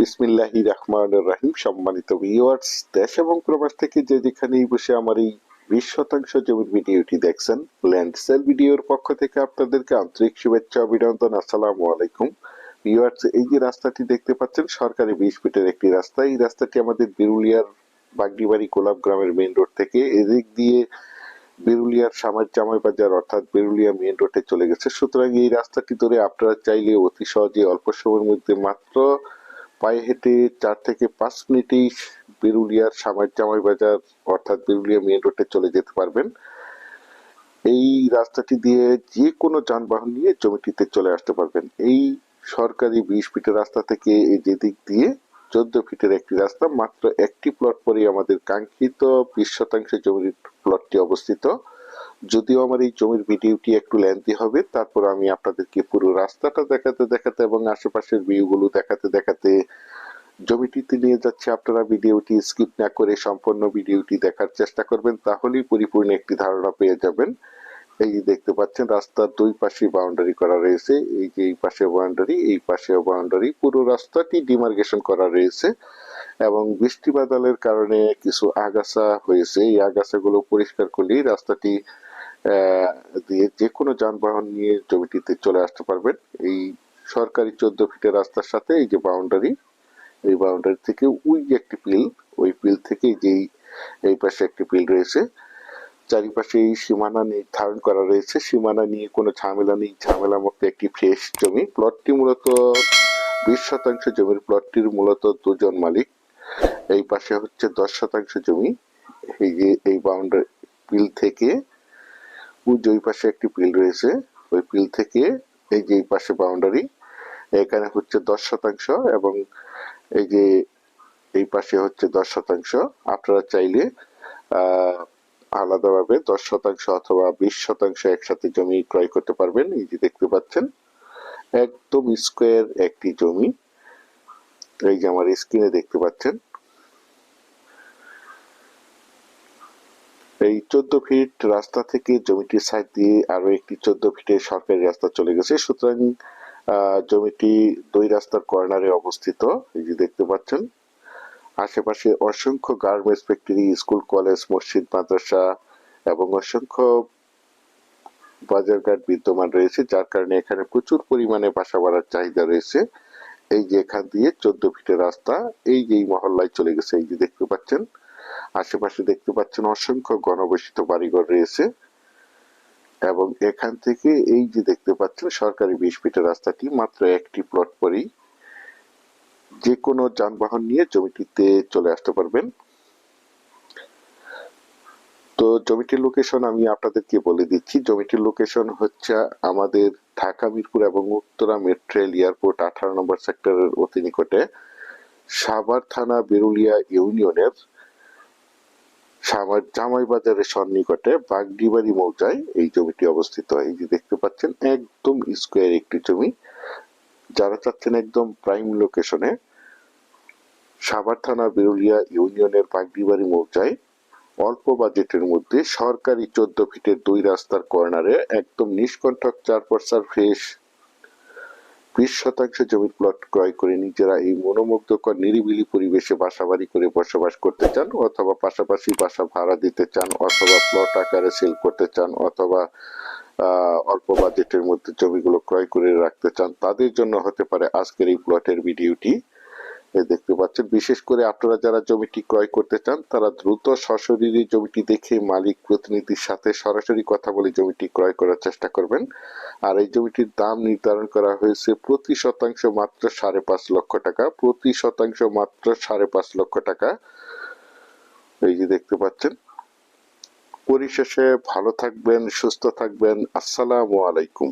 বিসমিল্লাহি রহমান রাহিম, সম্মানিত ভিউয়ার্স দেশ এবং প্রবাস থেকে যে যেখানেই বসে আমার এই বিশ শতাংশ জমির ভিডিওটি দেখছেন ল্যান্ড সেল ভিডিওর পক্ষ থেকে আপনাদেরকে আন্তরিক শুভেচ্ছা, অভিনন্দন, আসসালামু আলাইকুম। ভিউয়ার্স এই যে রাস্তাটি দেখতে পাচ্ছেন, সরকারি বিশ ফিটের একটি রাস্তা। এই রাস্তাটি আমাদের বিরুলিয়ার বাগডিবাড়ি কোলাপ গ্রামের মেইন রোড থেকে এদিক দিয়ে বেরুলিয়ার সামার জামাই বাজার, অর্থাৎ বেরুলিয়া মেন রোডে চলে গেছে। সুতরাং এই রাস্তাটি ধরে আপনারা চাইলে অতি সহজে অল্প সময়ের মধ্যে মাত্র পায়ে হেঁটে চার থেকে পাঁচ মিনিটেই বেরুলিয়ার সামার জামাই বাজার, অর্থাৎ বেরুলিয়া মেন রোডে চলে যেতে পারবেন। এই রাস্তাটি দিয়ে যে কোনো যানবাহন নিয়ে জমিটিতে চলে আসতে পারবেন। এই সরকারি বিশ ফিটের রাস্তা থেকে এই যে দিক দিয়ে চোদ্দ ফিটের একটি রাস্তা, মাত্র একটি প্লট পরেই আমাদের কাঙ্ক্ষিত বিশ শতাংশ জমির প্লটটি অবস্থিত। যদিও আমার এই জমির ভিডিওটি একটু লেন্থি হবে, তারপর আমি আপনাদেরকে পুরো রাস্তাটা দেখাতে দেখাতে এবং আশেপাশের ভিউগুলো দেখাতে দেখাতে জমিটিতে নিয়ে যাচ্ছে। আপনারা ভিডিওটি স্কিপ না করে সম্পূর্ণ ভিডিওটি দেখার চেষ্টা করবেন, তাহলেই পরিপূর্ণ একটি ধারণা পেয়ে যাবেন। এই যে দেখতে পাচ্ছেন, রাস্তার দুই পাশে বাউন্ডারি করা রয়েছে। এই যে এই পাশে বাউন্ডারি এই পাশে বাউন্ডারি পুরো রাস্তাটি ডিমার্কেশন করা রয়েছে এবং বৃষ্টি বাদলের কারণে কিছু আগাছা হয়েছে। এই আগাছাগুলো পরিষ্কার করলেই রাস্তাটি দিয়ে যে কোনো যানবাহন নিয়ে জমিটিতে চলে আসতে পারবেন। এই সরকারি চোদ্দ ফিটের রাস্তার সাথে এই যে বাউন্ডারি এই বাউন্ডারি থেকে ওই একটি পিল ওই পিল থেকে যেই, এই পাশে একটি পিল রয়েছে। চারিপাশে এই সীমানা নির্ধারণ করা রয়েছে। সীমানা নিয়ে কোনো ঝামেলা নেই। ঝামেলা মুক্ত একটি ফ্রেশ জমি। প্লটটি মূলত বিশ শতাংশ জমির প্লটটির মূলত দুজন মালিক। এই পাশে হচ্ছে দশ শতাংশ জমি। এই যে, এই বাউন্ডারি পিল থেকে ওই পাশে একটি পিল রয়েছে, ওই পিল থেকে এই যে এই পাশে বাউন্ডারি এখানে হচ্ছে দশ শতাংশ এবং এই যে এই পাশে হচ্ছে দশ শতাংশ। আপনারা চাইলে আলাদাভাবে দশ শতাংশ অথবা বিশ শতাংশ একসাথে জমি ক্রয় করতে পারবেন। এই যে দেখতে পাচ্ছেন, একদম স্কোয়ার একটি জমি। এই যে আমার স্ক্রিনে দেখতে পাচ্ছেন এই চোদ্দ ফিট রাস্তা থেকে জমিটির সাইড দিয়ে আরও একটি চোদ্দ ফিটের সরকারি রাস্তা চলে গেছে। সুতরাং জমিটি দুই রাস্তার কর্নারে অবস্থিত, এই যে দেখতে পাচ্ছেন। আশেপাশে অসংখ্য গার্মেন্টস ফ্যাক্টরি স্কুল কলেজ মসজিদ, মাদ্রাসা এবং অসংখ্য বাজারঘাট বিদ্যমান রয়েছে, যার কারণে এখানে প্রচুর পরিমাণে বাসা বাড়ার চাহিদা রয়েছে। এই যে এখান দিয়ে চোদ্দ ফিটের রাস্তা, এই যে মহল্লায় চলে গেছে, এই যে দেখতে পাচ্ছেন। আশেপাশে দেখতে পাচ্ছেন অসংখ্য গণবসিত বাড়িঘর রয়েছে। এবং এখান থেকে এই যে দেখতে পাচ্ছেন সরকারি বিশ ফিটের রাস্তাটি মাত্র একটি প্লট পরেই যে কোনো যানবাহন নিয়ে জমিটিতে চলে আসতে পারবেন। তো জমিটির লোকেশন আমি আপনাদেরকে বলে দিচ্ছি। জমিটির লোকেশন হচ্ছে আমাদের ঢাকা, মিরপুর এবং উত্তরা মেট্রেল এয়ারপোর্ট আঠারো নম্বর সেক্টরের অতি নিকটে সাভার থানা, বেরুলিয়া ইউনিয়নের সাভার জামাই সন্নিকটে বাগডিবাড়ি মৌজায় এই জমিটি অবস্থিত। এই যে দেখতে পাচ্ছেন, একদম স্কোয়ার একটি জমি। যারা চাচ্ছেন একদম প্রাইম লোকেশনে সাভার থানা বেরুলিয়া ইউনিয়নের বাগডিবাড়ি মৌজায় অল্প বাজেটের মধ্যে সরকারি চোদ্দ ফিটের দুই রাস্তার কর্নারে একদম নিষ্কণ্ঠক চার পর্সার ফ্রেশ বিশ শতাংশ জমির প্লট ক্রয় করে নিজেরা এই মনোমুগ্ধকর, নিরিবিলি পরিবেশে বাসাবাড়ি করে বসবাস করতে চান অথবা পাশাপাশি বাসা ভাড়া দিতে চান অথবা প্লট আকারে সেল করতে চান অথবা অল্প বাজেটের মধ্যে জমিগুলো ক্রয় করে রাখতে চান, তাদের জন্য হতে পারে আজকের এই প্লটের ভিডিওটি। দেখতে পাচ্ছেন, বিশেষ করে আপনারা যারা জমিটি ক্রয় করতে চান, তারা দ্রুত সশরীরে জমিটি দেখে মালিক প্রতিনিধির সাথে সরাসরি কথা বলে জমিটি ক্রয় করার চেষ্টা করবেন। আর এই জমিটির দাম নির্ধারণ করা হয়েছে প্রতি শতাংশ মাত্র সাড়ে পাঁচ লক্ষ টাকা, প্রতি শতাংশ মাত্র সাড়ে পাঁচ লক্ষ টাকা। এই যে দেখতে পাচ্ছেন, পরিশেষে ভালো থাকবেন, সুস্থ থাকবেন, আসসালামু আলাইকুম।